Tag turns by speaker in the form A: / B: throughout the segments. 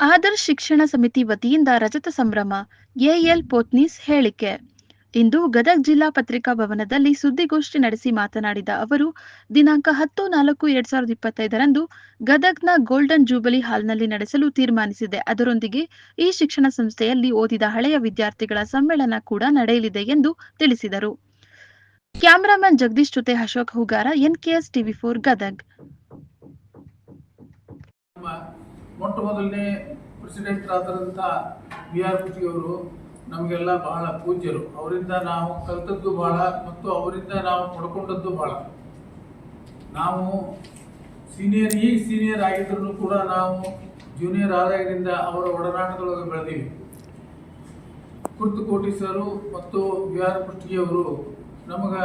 A: ಆದರ್ಶ್ ಶಿಕ್ಷಣ ಸಮಿತಿ ವತಿಯಿಂದ ರಜತ ಸಂಭ್ರಮ, ಎಎಲ್ ಪೋತ್ನೀಸ್ ಹೇಳಿಕೆ. ಇಂದು ಗದಗ್ ಜಿಲ್ಲಾ ಪತ್ರಿಕಾ ಭವನದಲ್ಲಿ ಸುದ್ದಿಗೋಷ್ಠಿ ನಡೆಸಿ ಮಾತನಾಡಿದ ಅವರು, ದಿನಾಂಕ ಹತ್ತು ನಾಲ್ಕು ಎರಡ್ ಸಾವಿರದ ಇಪ್ಪತ್ತೈದರಂದು ಗದಗ್ನ ಗೋಲ್ಡನ್ ಜೂಬಲಿ ಹಾಲ್ನಲ್ಲಿ ನಡೆಸಲು ತೀರ್ಮಾನಿಸಿದೆ. ಅದರೊಂದಿಗೆ ಈ ಶಿಕ್ಷಣ ಸಂಸ್ಥೆಯಲ್ಲಿ ಓದಿದ ಹಳೆಯ ವಿದ್ಯಾರ್ಥಿಗಳ ಸಮ್ಮೇಳನ ಕೂಡ ನಡೆಯಲಿದೆ ಎಂದು ತಿಳಿಸಿದರು. ಕ್ಯಾಮರಾಮನ್ ಜಗದೀಶ್ ಜೊತೆ Ashok Hugara, NKS TV for Gadag.
B: ಮೊಟ್ಟ ಮೊದಲನೇ ಪ್ರೆಸಿಡೆಂಟ್ ಆದಂಥ ಬಿ ಆರ್ ಅವರು ನಮಗೆಲ್ಲ ಬಹಳ ಪೂಜ್ಯರು. ಅವರಿಂದ ನಾವು ಕಲಿತದ್ದು ಬಹಳ ಮತ್ತು ಅವರಿಂದ ನಾವು ಪಡ್ಕೊಂಡದ್ದು ಬಹಳ. ನಾವು ಸೀನಿಯರ್ ಈ ಸೀನಿಯರ್ ಆಗಿದ್ರು ಕೂಡ ನಾವು ಜೂನಿಯರ್ ಆದಾಗಿನಿಂದ ಅವರ ಒಡನಾಟದೊಳಗೆ ಬೆಳೆದೀವಿ. ಕುರ್ತಕೋಟಿ ಸರು ಮತ್ತು ವಿ ಆರ್ ಅವರು ನಮಗೆ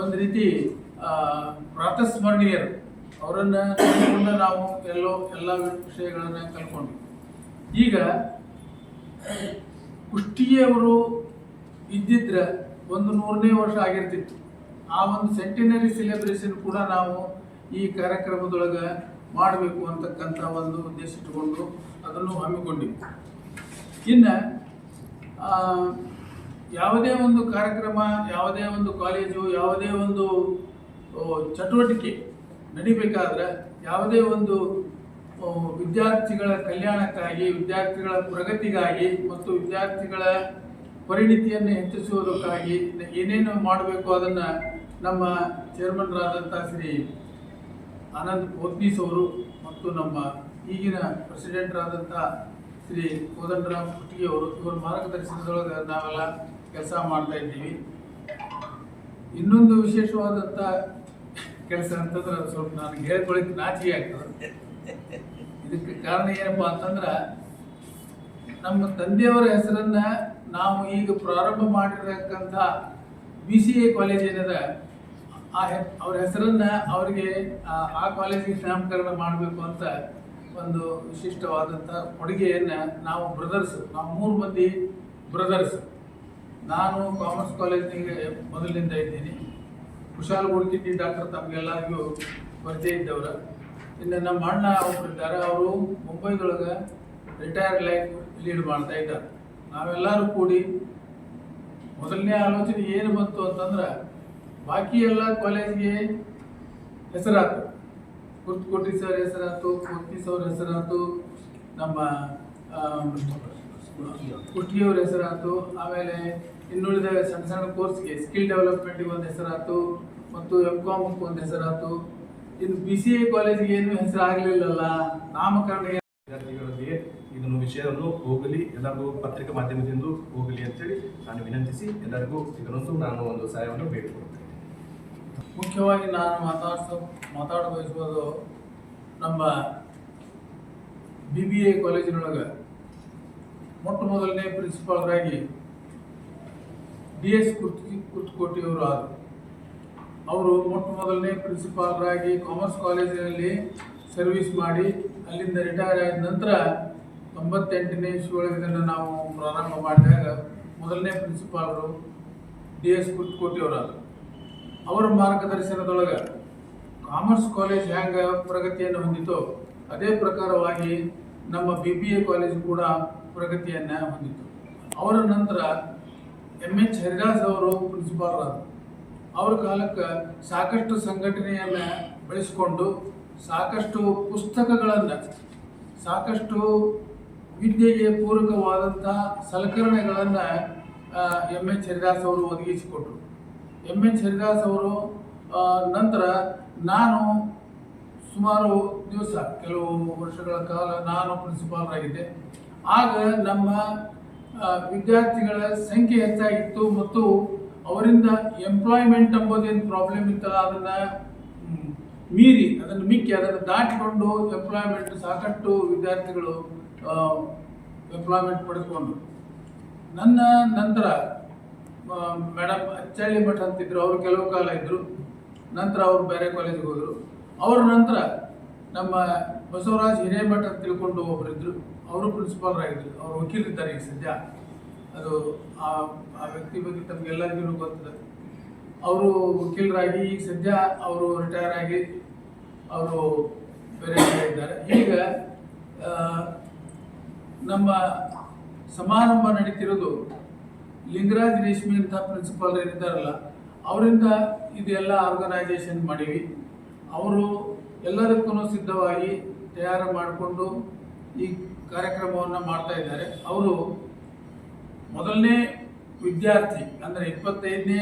B: ಒಂದು ರೀತಿ ಪ್ರಾತಸ್ಮರಣೀಯರು. ಅವರನ್ನು ಕಲ್ಕೊಂಡ ನಾವು ಎಲ್ಲೋ ಎಲ್ಲ ವಿಷಯಗಳನ್ನು ಕಲ್ಕೊಂಡ್ವಿ. ಈಗ ಕುಷ್ಟಿಯವರು ಇದ್ದಿದ್ರೆ ಒಂದು ನೂರನೇ ವರ್ಷ ಆಗಿರ್ತಿತ್ತು. ಆ ಒಂದು ಸೆಂಟಿನರಿ ಸೆಲೆಬ್ರೇಷನ್ ಕೂಡ ನಾವು ಈ ಕಾರ್ಯಕ್ರಮದೊಳಗೆ ಮಾಡಬೇಕು ಅಂತಕ್ಕಂಥ ಒಂದು ಉದ್ದೇಶ ಇಟ್ಟುಕೊಂಡು ಅದನ್ನು ಹಮ್ಮಿಕೊಂಡಿವಿ ಇನ್ನು ಯಾವುದೇ ಒಂದು ಕಾರ್ಯಕ್ರಮ, ಯಾವುದೇ ಒಂದು ಕಾಲೇಜು ಯಾವುದೇ ಒಂದು ಚಟುವಟಿಕೆ ನಡಿಬೇಕಾದ್ರೆ ಯಾವುದೇ ಒಂದು ವಿದ್ಯಾರ್ಥಿಗಳ ಕಲ್ಯಾಣಕ್ಕಾಗಿ, ವಿದ್ಯಾರ್ಥಿಗಳ ಪ್ರಗತಿಗಾಗಿ ಮತ್ತು ವಿದ್ಯಾರ್ಥಿಗಳ ಪರಿಣಿತಿಯನ್ನು ಹೆಚ್ಚಿಸುವುದಕ್ಕಾಗಿ ಏನೇನು ಮಾಡಬೇಕು ಅದನ್ನು ನಮ್ಮ ಚೇರ್ಮನ್ರಾದಂಥ ಶ್ರೀ ಆನಂದ್ ಕೋತ್ನೀಸ್ ಅವರು ಮತ್ತು ನಮ್ಮ ಈಗಿನ ಪ್ರೆಸಿಡೆಂಟ್ರಾದಂಥ ಶ್ರೀ ಕೋದಂಡರಾಮ್ ಕುಟ್ಟಿಗೆ ಅವರು, ಇವರ ಮಾರ್ಗದರ್ಶನದೊಳಗೆ ನಾವೆಲ್ಲ ಕೆಲಸ ಮಾಡ್ತಾ ಇದ್ದೀವಿ. ಇನ್ನೊಂದು ವಿಶೇಷವಾದಂಥ ಕೆಲಸ ಅಂತಂದ್ರೆ ಸ್ವಲ್ಪ ನನಗೆ ಹೇಳ್ಕೊಳಕ್ಕೆ ನಾಚಿಕೆ ಆಗ್ತದೆ. ಇದಕ್ಕೆ ಕಾರಣ ಏನಪ್ಪ ಅಂತಂದ್ರೆ, ನಮ್ಮ ತಂದೆಯವರ ಹೆಸರನ್ನ ನಾವು ಈಗ ಪ್ರಾರಂಭ ಮಾಡಿರತಕ್ಕಂಥ ಬಿ ಸಿ ಎ ಕಾಲೇಜ್ ಏನಿದೆ, ಆ ಅವ್ರ ಹೆಸರನ್ನ ಅವರಿಗೆ, ಆ ಆ ಕಾಲೇಜಿಗೆ ನಾಮಕರಣ ಮಾಡಬೇಕು ಅಂತ ಒಂದು ವಿಶಿಷ್ಟವಾದಂಥ ಕೊಡುಗೆಯನ್ನ ನಾವು ಬ್ರದರ್ಸ್ ನಾವು ಮೂರು ಮಂದಿ ಬ್ರದರ್ಸ್ ನಾನು ಕಾಮರ್ಸ್ ಕಾಲೇಜಿಗೆ ಮೊದಲಿನಿಂದ ಇದ್ದೀನಿ. ಕುಶಾಲ್ ಗುಡ್ಕಿಟ್ಟಿ ಡಾಕ್ಟರ್ ತಮಗೆಲ್ಲರಿಗೂ ಪರಿಚಯ ಇದ್ದವರು. ಇನ್ನು ನಮ್ಮ ಅಣ್ಣ ಒಬ್ರು ಇದ್ದಾರೆ, ಅವರು ಮುಂಬೈದೊಳಗೆ ರಿಟೈರ್ಡ್ ಲೈಫ್ ಲೀಡ್ ಮಾಡ್ತಾ ಇದ್ದಾರೆ. ನಾವೆಲ್ಲರೂ ಕೂಡಿ ಮೊದಲನೇ ಆಲೋಚನೆ ಏನು ಬಂತು ಅಂತಂದ್ರೆ, ಬಾಕಿ ಎಲ್ಲ ಕಾಲೇಜ್ಗೆ ಹೆಸರಾತು. ಕುರ್ತಕೋಟಿ ಸರ್ ಹೆಸರಾತು, ಕುರ್ತಿ ಸರ್ ಹೆಸರಾತು, ನಮ್ಮ ಕುಟ್ಟಿಯವ್ರ ಹೆಸರಾಯ್ತು ಆಮೇಲೆ ಇನ್ನುಳಿದ ಸಣ್ಣ ಸಣ್ಣ ಕೋರ್ಸ್ಗೆ ಸ್ಕಿಲ್ ಡೆವಲಪ್ಮೆಂಟಿಗೆ ಒಂದು ಹೆಸರಾಯ್ತು ಮತ್ತು ಎಂ ಕಾಮ್ಗೆ ಒಂದು ಹೆಸರಾಯ್ತು ಇನ್ನು ಬಿ ಸಿ ಎ ಕಾಲೇಜಿಗೆ ಏನು ಹೆಸರು ಆಗಲಿಲ್ಲಲ್ಲ ನಾಮಕರಣ
C: ವಿದ್ಯಾರ್ಥಿಗಳಿಗೆ ಇದನ್ನು ವಿಷಯವನ್ನು ಹೋಗಲಿ ಎಲ್ಲರಿಗೂ ಪತ್ರಿಕಾ ಮಾಧ್ಯಮದಿಂದ ಹೋಗಲಿ ಅಂತೇಳಿ ನಾನು ವಿನಂತಿಸಿ ಎಲ್ಲರಿಗೂ ಇದನ್ನೊಂದು ನಾನು ಒಂದು ಸಹಾಯವನ್ನು ಬೇಡಿಕೊಳ್ತೇನೆ.
B: ಮುಖ್ಯವಾಗಿ ನಾನು ಮಾತಾಡ್ಸ ಮಾತಾಡ ಬಯಸುವುದು ನಮ್ಮ ಬಿ ಬಿ ಎ ಕಾಲೇಜಿನೊಳಗೆ ಮೊಟ್ಟ ಮೊದಲನೇ ಪ್ರಿನ್ಸಿಪಾಲ್ರಾಗಿ ಡಿ ಎಸ್ ಕುರ್ತಿ ಕುರ್ತಕೋಟಿಯವರು ಆದರು. ಅವರು ಮೊಟ್ಟ ಮೊದಲನೇ ಪ್ರಿನ್ಸಿಪಾಲ್ರಾಗಿ ಕಾಮರ್ಸ್ ಕಾಲೇಜಿನಲ್ಲಿ ಸರ್ವಿಸ್ ಮಾಡಿ, ಅಲ್ಲಿಂದ ರಿಟೈರ್ ಆದ ನಂತರ ತೊಂಬತ್ತೆಂಟನೇ ಇದನ್ನು ನಾವು ಪ್ರಾರಂಭ ಮಾಡಿದಾಗ ಮೊದಲನೇ ಪ್ರಿನ್ಸಿಪಾಲರು ಡಿ ಎಸ್ ಕುರ್ತಕೋಟಿಯವರಾದರು ಅವರ ಮಾರ್ಗದರ್ಶನದೊಳಗೆ ಕಾಮರ್ಸ್ ಕಾಲೇಜ್ ಹ್ಯಾಂಗ ಪ್ರಗತಿಯನ್ನು ಹೊಂದಿತೋ, ಅದೇ ಪ್ರಕಾರವಾಗಿ ನಮ್ಮ ಬಿ ಬಿ ಎ ಕಾಲೇಜು ಕೂಡ ಪ್ರಗತಿಯನ್ನು ಹೊಂದಿತು. ಅವರ ನಂತರ ಎಂ ಎಚ್ ಹರಿದಾಸ್ ಅವರು ಪ್ರಿನ್ಸಿಪಾಲರಾದರು. ಅವ್ರ ಕಾಲಕ್ಕೆ ಸಾಕಷ್ಟು ಸಂಘಟನೆಯನ್ನು ಬೆಳೆಸಿಕೊಂಡು ಸಾಕಷ್ಟು ಪುಸ್ತಕಗಳನ್ನು, ಸಾಕಷ್ಟು ವಿದ್ಯೆಗೆ ಪೂರಕವಾದಂಥ ಸಲಕರಣೆಗಳನ್ನು ಎಂ ಎಚ್ ಹರಿದಾಸ್ ಅವರು ಒದಗಿಸಿಕೊಟ್ರು. ಎಂ ಎಚ್ ಹರಿದಾಸ್ ಅವರು ನಂತರ ನಾನು ಸುಮಾರು ದಿವಸ, ಕೆಲವು ವರ್ಷಗಳ ಕಾಲ ನಾನು ಪ್ರಿನ್ಸಿಪಾಲ್ ಆಗಿದ್ದೆ ಆಗ ನಮ್ಮ ವಿದ್ಯಾರ್ಥಿಗಳ ಸಂಖ್ಯೆ ಹೆಚ್ಚಾಗಿತ್ತು ಮತ್ತು ಅವರಿಂದ ಎಂಪ್ಲಾಯ್ಮೆಂಟ್ ಎಂಬುದೇನು ಪ್ರಾಬ್ಲಮ್ ಇತ್ತಲ್ಲ, ಅದನ್ನ ಮೀರಿ, ಅದನ್ನು ಮಿಕ್ಕಿ, ಅದನ್ನು ದಾಟಿಕೊಂಡು ಎಂಪ್ಲಾಯ್ಮೆಂಟ್ ಸಾಕಷ್ಟು ವಿದ್ಯಾರ್ಥಿಗಳು ಎಂಪ್ಲಾಯ್ಮೆಂಟ್ ಪಡೆದುಕೊಂಡ್ರು. ನನ್ನ ನಂತರ ಮೇಡಮ್ ಅಚ್ಚಳ್ಳಿ ಮಠ ಅಂತಿದ್ರು, ಅವರು ಕೆಲವು ಕಾಲ ಇದ್ದರು ನಂತರ ಅವರು ಬೇರೆ ಕಾಲೇಜಿಗೆ ಹೋದರು. ಅವರ ನಂತರ ನಮ್ಮ ಬಸವರಾಜ್ ಹಿರೇಮಠ ತಿಳ್ಕೊಂಡು ಒಬ್ಬರಿದ್ದರು ಅವರು ಪ್ರಿನ್ಸಿಪಾಲ್ರಾಗಿದ್ದರು ಅವರು ವಕೀಲರಿದ್ದಾರೆ ಈಗ ಸದ್ಯ. ಅದು ಆ ಆ ವ್ಯಕ್ತಿ ಬಗ್ಗೆ ತಮಗೆಲ್ಲರಿಗೂ ಗೊತ್ತಿದೆ. ಅವರು ವಕೀಲರಾಗಿ, ಈಗ ಸದ್ಯ ಅವರು ರಿಟೈರ್ ಆಗಿ ಅವರು ಬೇರೆ ಇದ್ದಾರೆ. ಈಗ ನಮ್ಮ ಸಮಾರಂಭ ನಡೀತಿರೋದು ಲಿಂಗರಾಜ್ ರೇಷ್ಮಿ ಅಂತ ಪ್ರಿನ್ಸಿಪಾಲ್ ಏನಿದ್ದಾರಲ್ಲ, ಅವರಿಂದ ಇದೆಲ್ಲ ಆರ್ಗನೈಸೇಷನ್ ಮಾಡೀವಿ. ಅವರು ಎಲ್ಲದಕ್ಕೂ ಸಿದ್ಧವಾಗಿ ತಯಾರು ಮಾಡಿಕೊಂಡು ಈ ಕಾರ್ಯಕ್ರಮವನ್ನು ಮಾಡ್ತಾ ಇದ್ದಾರೆ. ಅವರು ಮೊದಲನೇ ವಿದ್ಯಾರ್ಥಿ ಅಂದರೆ ಇಪ್ಪತ್ತೈದನೇ